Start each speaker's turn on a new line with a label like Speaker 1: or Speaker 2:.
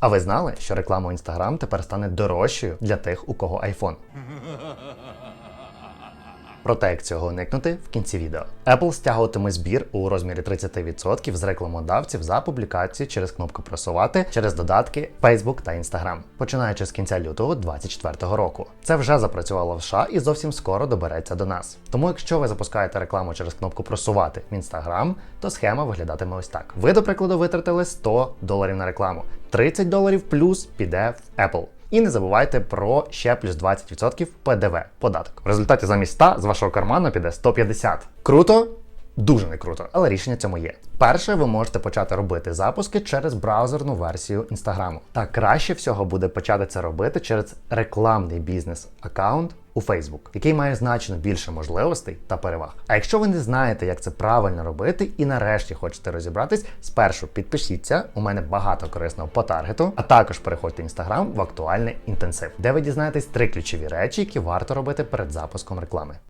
Speaker 1: А ви знали, що реклама Instagram тепер стане дорожчою для тих, у кого iPhone? Проте, як цього уникнути в кінці відео. Apple стягуватиме збір у розмірі 30% з рекламодавців за публікації через кнопку просувати через додатки Facebook та Instagram, починаючи з кінця лютого 2024 року. Це вже запрацювало в США і зовсім скоро добереться до нас. Тому, якщо ви запускаєте рекламу через кнопку просувати в Instagram, то схема виглядатиме ось так: ви, до прикладу, витратили 100 доларів на рекламу, 30 доларів плюс піде в Apple. І не забувайте про ще плюс 20% ПДВ податок. В результаті замість 100 з вашого карману піде 150. Круто? Дуже не круто, але рішення цьому є. Перше, ви можете почати робити запуски через браузерну версію інстаграму. Та краще всього буде почати це робити через рекламний бізнес-аккаунт у Facebook, який має значно більше можливостей та переваг. А якщо ви не знаєте, як це правильно робити, і нарешті хочете розібратись, спершу підпишіться. У мене багато корисного по таргету, а також переходьте в інстаграм в актуальний інтенсив, де ви дізнаєтесь три ключові речі, які варто робити перед запуском реклами.